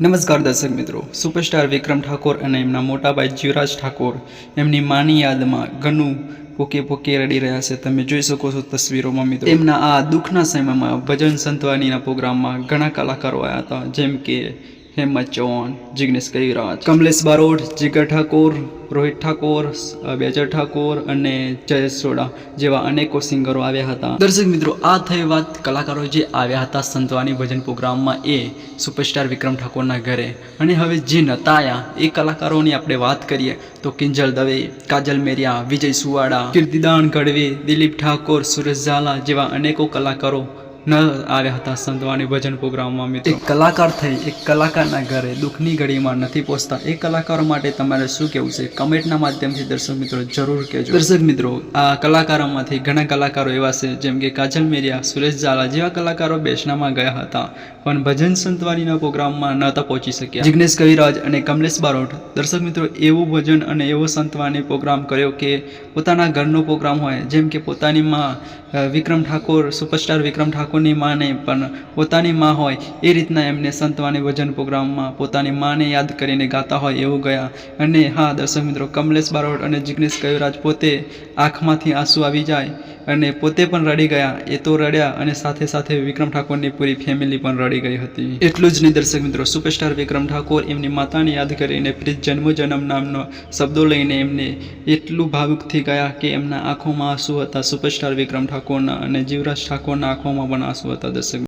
નમસ્કાર દર્શક મિત્રો. સુપરસ્ટાર વિક્રમ ઠાકોર અને એમના મોટાભાઈ જીવરાજ ઠાકોર એમની માની યાદમાં ઘણું પોકે પોકે રડી રહ્યા છે. તમે જોઈ શકો છો તસવીરોમાં મિત્રો. એમના આ દુઃખના સમયમાં ભજન સંતવાનીના પ્રોગ્રામમાં ઘણા કલાકારો આવ્યા હતા. જેમ કે હેમંત ચૌહાણ જિગ્નેશ કૈરાજ કમલેશ બારોટ, જીગર ઠાકોર, રોહિત ઠાકોર બેજર ઠાકોર અને જયેશ સોડા જેવા અનેકો સિંગરો આવ્યા હતા. દર્શક મિત્રો, આ થઈ વાત કલાકારો જે આવ્યા હતા સંતવાની ભજન પ્રોગ્રામમાં એ સુપરસ્ટાર વિક્રમ ઠાકોરના ઘરે. અને હવે જે નતાયા, એ કલાકારોની આપણે વાત કરીએ તો કિંજલ દવે, કાજલ મેરિયા, વિજય સુવાડા, કીર્તિદાન ગઢવી, દિલીપ ઠાકોર, સુરેશ ઝાલા જેવા અનેકો કલાકારો ન આવ્યા હતા સંતવાણી ભજન પ્રોગ્રામમાં મિત્રો. એક કલાકાર થઈ એક કલાકારના ઘરે દુઃખની ઘડીમાં નથી પહોંચતા. એ કલાકારો માટે તમારે શું કહેવું છે? કમેન્ટના માધ્યમથી દર્શક મિત્રો જરૂર કહેજો. દર્શક મિત્રો આ કલાકારોમાંથી ઘણા કલાકારો એવા છે જેમ કે કાજલ મેરિયા સુરેશ ઝાલા જેવા કલાકારો બેસનામાં ગયા હતા. પણ ભજન સંતવાણીના પ્રોગ્રામમાં નહોતા પહોંચી શક્યા. જિગ્નેશ કવિરાજ અને કમલેશ બારોટ દર્શક મિત્રો એવું ભજન અને એવો સંતવાણી પ્રોગ્રામ કર્યો કે પોતાના ઘરનો પ્રોગ્રામ હોય જેમ કે પોતાની માં વિક્રમ ઠાકોર, સુપરસ્ટાર વિક્રમ ઠાકોરની માને પણ પોતાની માં હોય એ રીતના એમને સંતવાણી ભજન પ્રોગ્રામમાં પોતાની માને યાદ કરીને ગાતા હોય એવું ગયા. અને હા, દર્શક મિત્રો, કમલેશ બારોટ અને જિગ્નેશ કયુરાજ પોતે આંખમાંથી આંસુ આવી જાય અને પોતે પણ રડી ગયા. એ તો રડ્યા અને સાથે સાથે વિક્રમ ઠાકોરની પૂરી ફેમિલી પણ રડી ગઈ હતી. એટલું જ નહીં દર્શક મિત્રો સુપરસ્ટાર વિક્રમ ઠાકોર એમની માતાને યાદ કરીને પ્રીત જન્મ જન્મ નામનો શબ્દો લઈને એમને એટલું ભાવુક થઈ ગયા કે એમના આંખોમાં આંસુ હતા. સુપરસ્ટાર વિક્રમ ઠાકોરના અને જીવરાજ ઠાકોરના આંખોમાં પણ આંસુ હતા દર્શક